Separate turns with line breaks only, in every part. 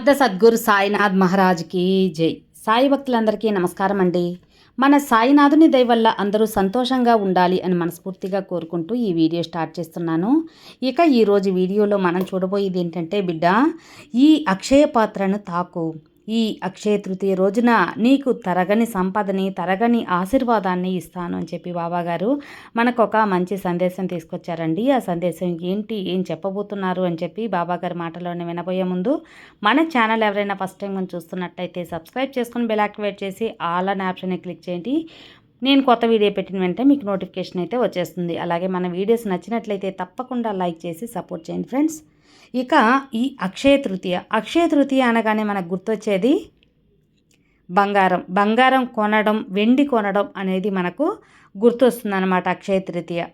పెద్ద సద్గురు సాయినాథ్ మహారాజ్కి జై. సాయి భక్తులందరికీ నమస్కారం అండి మన సాయినాథుని దయ వల్ల అందరూ సంతోషంగా ఉండాలి అని మనస్ఫూర్తిగా కోరుకుంటూ ఈ వీడియో స్టార్ట్ చేస్తున్నాను. ఇక ఈరోజు వీడియోలో మనం చూడబోయేది ఏంటంటే బిడ్డ ఈ అక్షయ పాత్రను తాకు. ఈ అక్షయ తృతీయ రోజున నీకు తరగని సంపదని తరగని ఆశీర్వాదాన్ని ఇస్తాను అని చెప్పి బాబాగారు మనకు ఒక మంచి సందేశం తీసుకొచ్చారండి. ఆ సందేశం ఏంటి ఏం చెప్పబోతున్నారు అని చెప్పి బాబాగారి మాటలోనే వినబోయే ముందు మన ఛానల్ ఎవరైనా ఫస్ట్ టైం మనం చూస్తున్నట్టయితే సబ్స్క్రైబ్ చేసుకుని బెల్ యాక్టివేట్ చేసి ఆల్ అనే ఆప్షన్ క్లిక్ చేయండి. నేను కొత్త వీడియో పెట్టిన వెంటనే మీకు నోటిఫికేషన్ అయితే వచ్చేస్తుంది. అలాగే మన వీడియోస్ నచ్చినట్లయితే తప్పకుండా లైక్ చేసి సపోర్ట్ చేయండి ఫ్రెండ్స్. ఇక ఈ అక్షయ తృతీయ. అక్షయ తృతీయ అనగానే మనకు గుర్తొచ్చేది బంగారం. బంగారం కొనడం వెండి కొనడం అనేది మనకు గుర్తొస్తుంది అనమాట అక్షయ తృతీయ.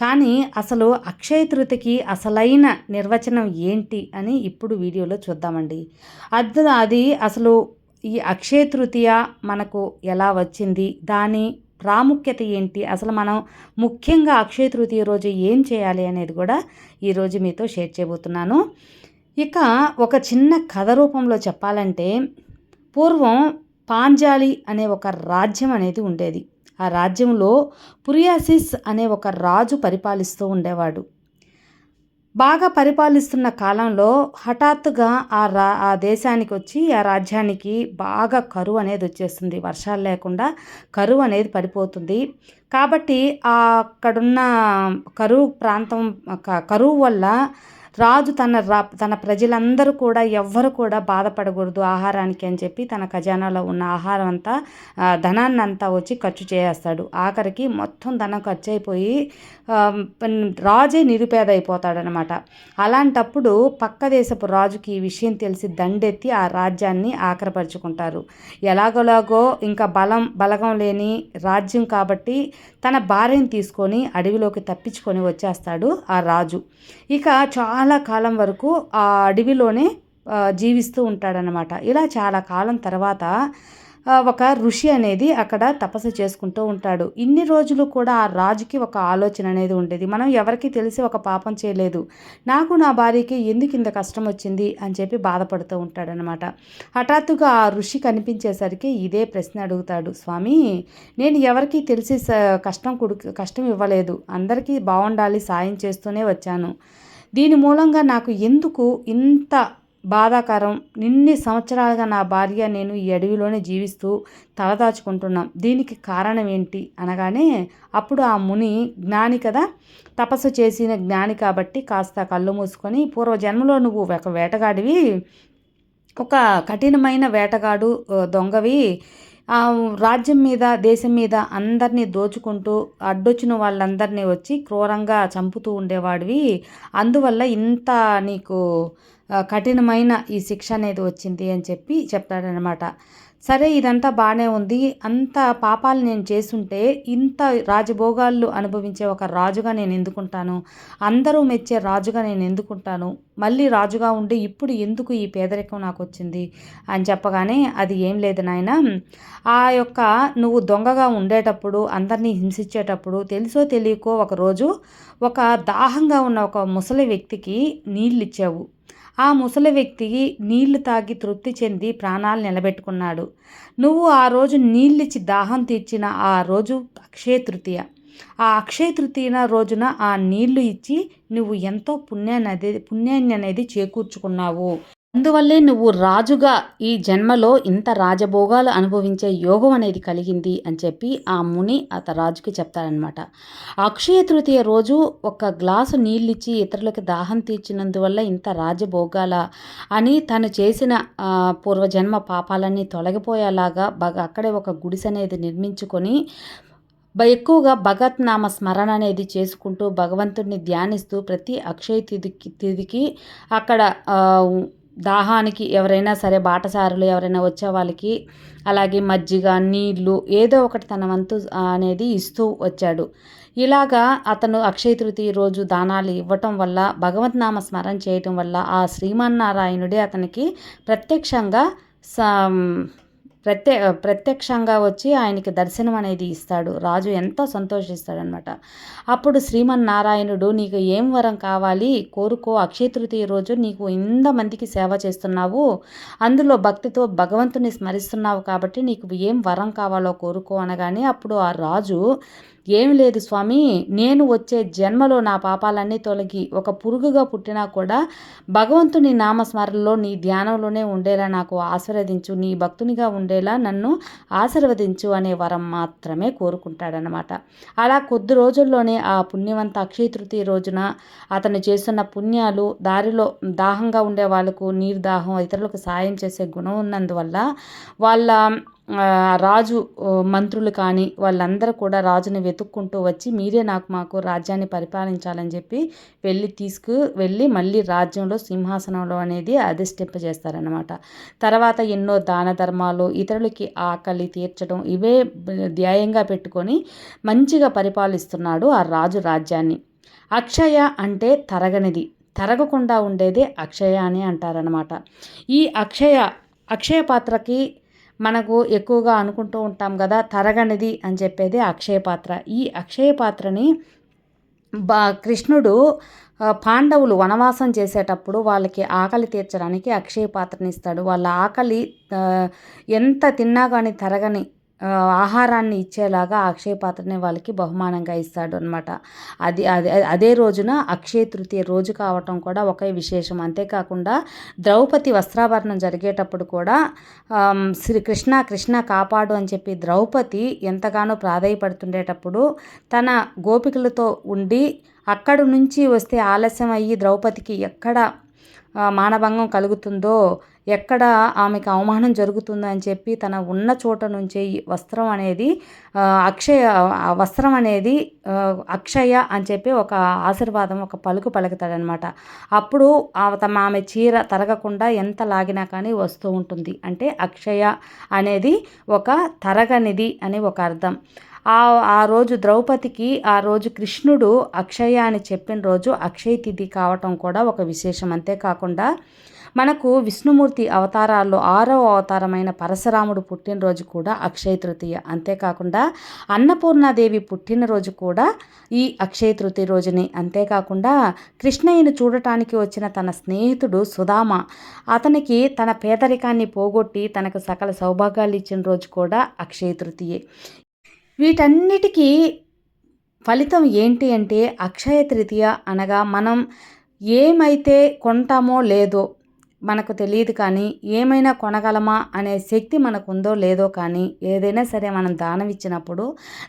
కానీ అసలు అక్షయ తృతికి అసలైన నిర్వచనం ఏంటి అని ఇప్పుడు వీడియోలో చూద్దామండి. అది అది అసలు ఈ అక్షయ తృతీయ మనకు ఎలా వచ్చింది? దాని ప్రాముఖ్యత ఏంటి? అసలు మనం ముఖ్యంగా అక్షయ తృతీయ రోజు ఏం చేయాలి అనేది కూడా ఈరోజు మీతో షేర్ చేయబోతున్నాను. ఇక ఒక చిన్న కథ రూపంలో చెప్పాలంటే పూర్వం పాంజాలి అనే ఒక రాజ్యం అనేది ఉండేది. ఆ రాజ్యంలో పురియాసిస్ అనే ఒక రాజు పరిపాలిస్తూ ఉండేవాడు. బాగా పరిపాలిస్తున్న కాలంలో హఠాత్తుగా ఆ రా ఆ దేశానికి వచ్చి ఆ రాజ్యానికి బాగా కరువు అనేది వచ్చేస్తుంది. వర్షాలు లేకుండా కరువు అనేది పడిపోతుంది. కాబట్టి అక్కడున్న కరువు ప్రాంతం కరువు వల్ల రాజు తన రా తన ప్రజలందరూ కూడా ఎవ్వరు కూడా బాధపడకూడదు ఆహారానికి అని చెప్పి తన ఖజానాలో ఉన్న ఆహారం అంతా ధనాన్ని అంతా వచ్చి ఖర్చు చేస్తాడు. ఆఖరికి మొత్తం ధనం ఖర్చు అయిపోయి రాజే నిరుపేద అయిపోతాడనమాట అలాంటప్పుడు పక్క దేశపు రాజుకి ఈ విషయం తెలిసి దండెత్తి ఆ రాజ్యాన్ని ఆఖరపరుచుకుంటారు. ఎలాగోలాగో ఇంకా బలం బలగం లేని రాజ్యం కాబట్టి తన భార్యను తీసుకొని అడవిలోకి తప్పించుకొని వచ్చేస్తాడు ఆ రాజు. ఇక చాలా చాలా కాలం వరకు ఆ అడవిలోనే జీవిస్తూ ఉంటాడనమాట ఇలా చాలా కాలం తర్వాత ఒక ఋషి అనేది అక్కడ తపస్సు చేసుకుంటూ ఉంటాడు. ఇన్ని రోజులు కూడా ఆ రాజుకి ఒక ఆలోచన అనేది ఉండేది. మనం ఎవరికి తెలిసి ఒక పాపం చేయలేదు. నాకు నా భార్యకి ఎందుకు ఇంత కష్టం వచ్చింది అని చెప్పి బాధపడుతూ ఉంటాడనమాట హఠాత్తుగా ఆ ఋషి కనిపించేసరికి ఇదే ప్రశ్న అడుగుతాడు. స్వామి నేను ఎవరికి తెలిసి కష్టం కుడు కష్టం ఇవ్వలేదు. అందరికీ బాగుండాలి సాయం చేస్తూనే వచ్చాను. దీని మూలంగా నాకు ఎందుకు ఇంత బాధాకరం? ఇన్ని సంవత్సరాలుగా నా భార్య నేను ఈ అడవిలోనే జీవిస్తూ తలదాచుకుంటున్నాం. దీనికి కారణం ఏంటి? అనగానే అప్పుడు ఆ ముని జ్ఞాని కదా తపస్సు చేసిన జ్ఞాని కాబట్టి కాస్త కళ్ళు మూసుకొని పూర్వజన్మలో నువ్వు ఒక వేటగాడివి ఒక కఠినమైన వేటగాడు దొంగవి రాజ్యం మీద దేశం మీద అందరినీ దోచుకుంటూ అడ్డొచ్చిన వాళ్ళందరినీ వచ్చి క్రూరంగా చంపుతూ ఉండేవాడివి. అందువల్ల ఇంత నీకు కఠినమైన ఈ శిక్ష అనేది వచ్చింది అని చెప్పి చెప్తాడనమాట సరే ఇదంతా బాగానే ఉంది. అంత పాపాలు నేను చేసుంటే ఇంత రాజభోగాలు అనుభవించే ఒక రాజుగా నేను ఎందుకుంటాను? అందరూ మెచ్చే రాజుగా నేను ఎందుకుంటాను? మళ్ళీ రాజుగా ఉండి ఇప్పుడు ఎందుకు ఈ పేదరికం నాకు వచ్చింది అని చెప్పగానే అది ఏం లేదు నాయన. ఆ యొక్క నువ్వు దొంగగా ఉండేటప్పుడు అందరినీ హింసించేటప్పుడు తెలుసో తెలియకో ఒకరోజు ఒక దాహంగా ఉన్న ఒక ముసలి వ్యక్తికి నీళ్ళు ఇచ్చావు ఆ ముసలి వ్యక్తి నీళ్ళు తాగి తృప్తి చెంది ప్రాణాలు నిలబెట్టుకున్నాడు. నువ్వు ఆ రోజు నీళ్ళిచ్చి దాహం తీర్చిన ఆ రోజు అక్షయ తృతీయ. ఆ అక్షయ తృతీయ రోజున ఆ నీళ్ళు ఇచ్చి నువ్వు ఎంతో పుణ్యాన్ని పుణ్యాన్ని అనేది చేకూర్చుకున్నావు. అందువల్లే నువ్వు రాజుగా ఈ జన్మలో ఇంత రాజభోగాలు అనుభవించే యోగం అనేది కలిగింది అని చెప్పి ఆ ముని అత రాజుకి చెప్తాడనమాట అక్షయ తృతీయ రోజు ఒక గ్లాసు నీళ్ళిచ్చి ఇతరులకు దాహం తీర్చినందువల్ల ఇంత రాజభోగాల అని తను చేసిన పూర్వజన్మ పాపాలన్నీ తొలగిపోయేలాగా బాగా అక్కడే ఒక గుడిసె అనేది నిర్మించుకొని ఎక్కువగా భగత్ నామ స్మరణ అనేది చేసుకుంటూ భగవంతుడిని ధ్యానిస్తూ ప్రతి అక్షయ తిథికి తిథికి అక్కడ దాహానికి ఎవరైనా సరే బాటసారులు ఎవరైనా వచ్చే వాళ్ళకి అలాగే మజ్జిగ నీళ్ళు ఏదో ఒకటి తన వంతు అనేది ఇస్తూ వచ్చాడు. ఇలాగా అతను అక్షయ తృతీయ రోజు దానాలు ఇవ్వటం వల్ల భగవత్ నామ స్మరణ చేయటం వల్ల ఆ శ్రీమన్నారాయణుడే అతనికి ప్రత్యక్షంగా ప్రత్యే ప్రత్యక్షంగా వచ్చి ఆయనకి దర్శనం అనేది ఇస్తాడు. రాజు ఎంతో సంతోషిస్తాడనమాట అప్పుడు శ్రీమన్నారాయణుడు నీకు ఏం వరం కావాలి? కోరుకో. అక్షయ తృతీయ రోజు నీకు ఇంతమందికి సేవ చేస్తున్నావు. అందులో భక్తితో భగవంతుని స్మరిస్తున్నావు కాబట్టి నీకు ఏం వరం కావాలో కోరుకో అనగానే అప్పుడు ఆ రాజు ఏమి లేదు స్వామి నేను వచ్చే జన్మలో నా పాపాలన్నీ తొలగి ఒక పురుగుగా పుట్టినా కూడా భగవంతుని నామస్మరణలో నీ ధ్యానంలోనే ఉండేలా నాకు ఆశీర్వదించు నీ భక్తునిగా ఉండేలా నన్ను ఆశీర్వదించు అనే వరం మాత్రమే కోరుకుంటాడనమాట అలా కొద్ది రోజుల్లోనే ఆ పుణ్యవంత అక్షయ తృతీయ రోజున అతను చేస్తున్న పుణ్యాలు దారిలో దాహంగా ఉండే వాళ్ళకు నీరు దాహం ఇతరులకు సాయం చేసే గుణం ఉన్నందువల్ల వాళ్ళ రాజు మంత్రులు కానీ వాళ్ళందరూ కూడా రాజుని వెతుక్కుంటూ వచ్చి మీరే నాకు మాకు రాజ్యాన్ని పరిపాలించాలని చెప్పి వెళ్ళి తీసుకు వెళ్ళి మళ్ళీ రాజ్యంలో సింహాసనంలో అనేది అధిష్టింపజేస్తారనమాట తర్వాత ఎన్నో దాన ధర్మాలు ఇతరులకి ఆకలి తీర్చడం ఇవే ధ్యేయంగా పెట్టుకొని మంచిగా పరిపాలిస్తున్నాడు ఆ రాజు రాజ్యాన్ని. అక్షయ అంటే తరగనిది. తరగకుండా ఉండేదే అక్షయ అని అంటారనమాట ఈ అక్షయ అక్షయ పాత్రకి మనకు ఎక్కువగా అనుకుంటూ ఉంటాం కదా తరగనిది అని చెప్పేది అక్షయ పాత్ర. ఈ అక్షయ పాత్రని బా కృష్ణుడు పాండవులు వనవాసం చేసేటప్పుడు వాళ్ళకి ఆకలి తీర్చడానికి అక్షయ పాత్రని ఇస్తాడు వాళ్ళ ఆకలి ఎంత తిన్నా కానీ తరగని ఆహారాన్ని ఇచ్చేలాగా అక్షయ పాత్రని వాళ్ళకి బహుమానంగా ఇస్తాడు అనమాట అది అదే అదే రోజున అక్షయ తృతీయ రోజు కావటం కూడా ఒకే విశేషం. అంతేకాకుండా ద్రౌపది వస్త్రాభరణం జరిగేటప్పుడు కూడా శ్రీ కృష్ణ కృష్ణ కాపాడు అని చెప్పి ద్రౌపది ఎంతగానో ప్రాధాయపడుతుండేటప్పుడు తన గోపికలతో ఉండి అక్కడి నుంచి వస్తే ఆలస్యం అయ్యి ద్రౌపదికి ఎక్కడ మానభంగం కలుగుతుందో ఎక్కడ ఆమెకు అవమానం జరుగుతుందో అని చెప్పి తన ఉన్న చోట నుంచే వస్త్రం అనేది అక్షయ వస్త్రం అనేది అక్షయ అని చెప్పి ఒక ఆశీర్వాదం ఒక పలుకు పలుకుతాడనమాట. అప్పుడు తమ ఆమె చీర తరగకుండా ఎంత లాగినా కానీ వస్తూ ఉంటుంది. అంటే అక్షయ అనేది ఒక తరగనిది అని ఒక అర్థం. ఆ ఆ రోజు ద్రౌపదికి ఆ రోజు కృష్ణుడు అక్షయ అని చెప్పిన రోజు అక్షయ తిథి కావటం కూడా ఒక విశేషం. అంతేకాకుండా మనకు విష్ణుమూర్తి అవతారాల్లో ఆరవ అవతారమైన పరశురాముడు పుట్టినరోజు కూడా అక్షయ తృతీయ. అంతేకాకుండా అన్నపూర్ణాదేవి పుట్టినరోజు కూడా ఈ అక్షయ తృతీయ రోజుని. అంతేకాకుండా కృష్ణయ్యను చూడటానికి వచ్చిన తన స్నేహితుడు సుధామ అతనికి తన పేదరికాన్ని పోగొట్టి తనకు సకల సౌభాగ్యాలు ఇచ్చిన రోజు కూడా అక్షయ తృతీయే. వీటన్నిటికీ ఫలితం ఏంటి అంటే అక్షయ తృతీయ అనగా మనం ఏమైతే కొంటామో లేదో మనకు తెలియదు కానీ ఏమైనా కొనగలమా అనే శక్తి మనకు ఉందో లేదో కానీ ఏదైనా సరే మనం దానం ఇచ్చినప్పుడు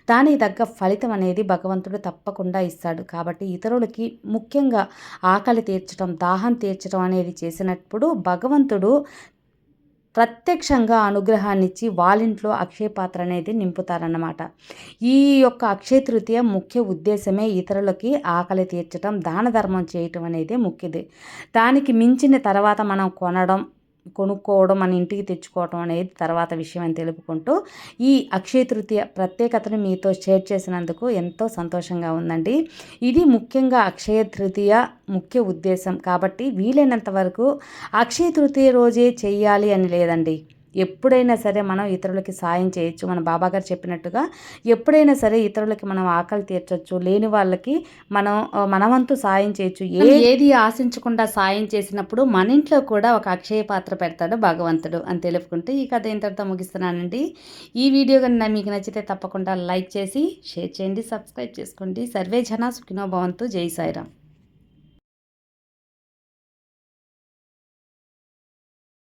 దానికి తగ్గ ఫలితం అనేది భగవంతుడు తప్పకుండా ఇస్తాడు. కాబట్టి ఇతరులకి ముఖ్యంగా ఆకలి తీర్చడం దాహం తీర్చడం అనేది చేసినప్పుడు భగవంతుడు ప్రత్యక్షంగా అనుగ్రహాన్నిచ్చి వాళ్ళింట్లో అక్షయ పాత్ర అనేది నింపుతారన్నమాట. ఈ యొక్క అక్షయ తృతీయ ముఖ్య ఉద్దేశమే ఇతరులకి ఆకలి తీర్చడం దాన ధర్మం చేయటం అనేది ముఖ్యది. దానికి మించిన తర్వాత మనం కొనడం కొనుక్కోవడం మన ఇంటికి తెచ్చుకోవడం అనేది తర్వాత విషయం అని తెలుపుకుంటూ ఈ అక్షయ తృతీయ ప్రత్యేకతను మీతో షేర్ చేసినందుకు ఎంతో సంతోషంగా ఉందండి. ఇది ముఖ్యంగా అక్షయ తృతీయ ముఖ్య ఉద్దేశం కాబట్టి వీలైనంత వరకు అక్షయ తృతీయ రోజే చేయాలి అని లేదండి. ఎప్పుడైనా సరే మనం ఇతరులకి సాయం చేయొచ్చు. మన బాబాగారు చెప్పినట్టుగా ఎప్పుడైనా సరే ఇతరులకి మనం ఆకలి తీర్చొచ్చు. లేని వాళ్ళకి మనం మనవంతు సాయం చేయొచ్చు. ఏది ఆశించకుండా సాయం చేసినప్పుడు మన ఇంట్లో కూడా ఒక అక్షయ పాత్ర పెడతాడు భగవంతుడు అని తెలుపుకుంటూ ఈ కథ ఇంతటితో ముగిస్తున్నానండి. ఈ వీడియో కన్నా మీకు నచ్చితే తప్పకుండా లైక్ చేసి షేర్ చేయండి సబ్స్క్రైబ్ చేసుకోండి. సర్వే జన సుఖినో భవంతు. జై సాయిరామ్.